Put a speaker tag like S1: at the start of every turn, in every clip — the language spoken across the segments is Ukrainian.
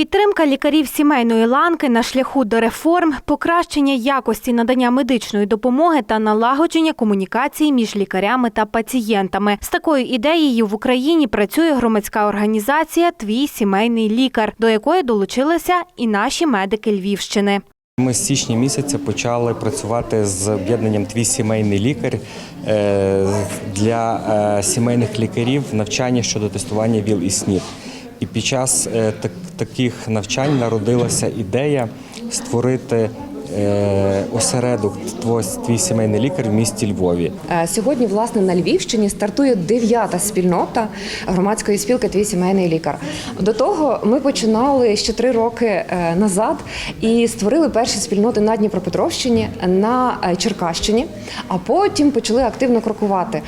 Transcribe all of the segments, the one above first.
S1: Підтримка лікарів сімейної ланки на шляху до реформ, покращення якості надання медичної допомоги та налагодження комунікації між лікарями та пацієнтами. З такою ідеєю в Україні працює громадська організація Твій сімейний лікар, до якої долучилися і наші медики Львівщини.
S2: Ми з січня місяця почали працювати з об'єднанням Твій сімейний лікар е, для е, сімейних лікарів навчання щодо тестування ВІЛ і СНІД. Під час е, таких навчань народилася ідея створити осередок Твій сімейний лікар в місті Львові.
S3: Е, Сьогодні, власне, на Львівщині стартує дев'ята спільнота громадської спілки Твій сімейний лікар. До того ми починали ще три роки е, назад і створили перші спільноти на Дніпропетровщині, на е, Черкащині, а потім почали активно крокувати.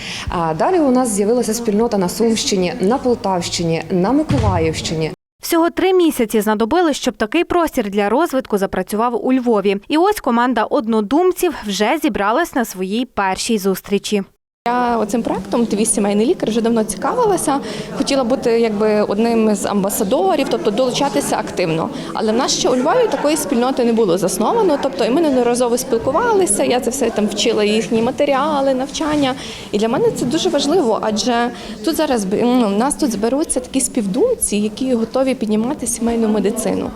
S3: Далі у нас з'явилася спільнота на Сумщині, на Полтавщині, на Миколаївщині.
S1: Всього три місяці знадобилось, щоб такий простір для розвитку запрацював у Львові. І ось команда однодумців вже зібралась на своїй першій зустрічі.
S4: Я оцим проектом твій сімейний лікар вже давно цікавилася. Хотіла бути якби одним з амбасадорів, тобто долучатися активно. Але в нас ще у Львові такої спільноти не було засновано. Тобто, і ми неодноразово спілкувалися. Я це все там вчила їхні матеріали, навчання. І для мене це дуже важливо, адже тут зараз ну, у нас тут зберуться такі співдумці, які готові піднімати сімейну медицину.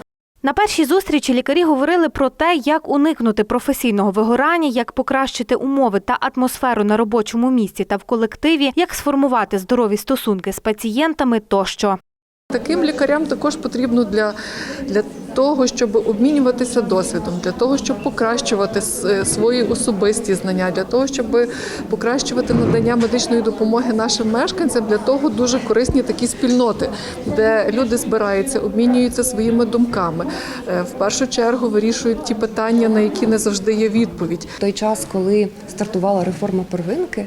S1: На першій зустрічі лікарі говорили про те, як уникнути професійного вигорання, як покращити умови та атмосферу на робочому місці та в колективі, як сформувати здорові стосунки з пацієнтами тощо.
S5: Таким лікарям також потрібно для, для того, щоб обмінюватися досвідом, для того, щоб покращувати свої особисті знання, для того, щоб покращувати надання медичної допомоги нашим мешканцям. Для того дуже корисні такі спільноти, де люди збираються, обмінюються своїми думками. Е, В першу чергу вирішують ті питання, на які не завжди є відповідь.
S3: Той час, коли стартувала реформа первинки,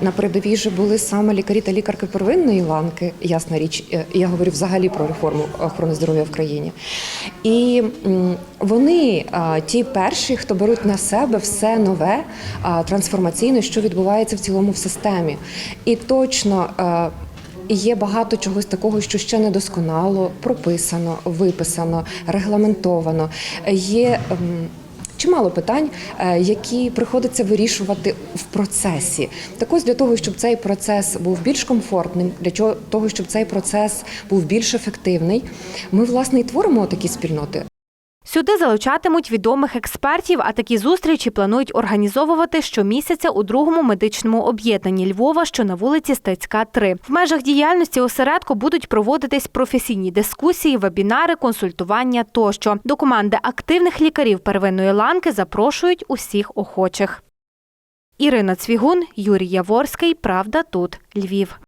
S3: на передовій вже були саме лікарі та лікарки первинної ланки. Ясна річ, е, я говорю взагалі про реформу охорони здоров'я в країні. І вони ті перші, хто беруть на себе все нове, трансформаційне, що відбувається в цілому в системі. І точно. Є багато чогось такого, що ще недосконало прописано, виписано, регламентовано. Є чимало питань, е, які приходиться вирішувати в процесі. Так ось для того, щоб цей процес був більш комфортним, для того, щоб цей процес був більш ефективний, ми власне і творимо такі спільноти.
S1: Сюди залучатимуть відомих експертів, а такі зустрічі планують організовувати щомісяця у другому медичному об'єднанні Львова, що на вулиці Стецька, 3. В межах діяльності осередку будуть проводитись професійні дискусії, вебінари, консультування тощо. До команди активних лікарів первинної ланки запрошують усіх охочих. Ірина Цвігун, Юрій Яворський. Правда тут Львів.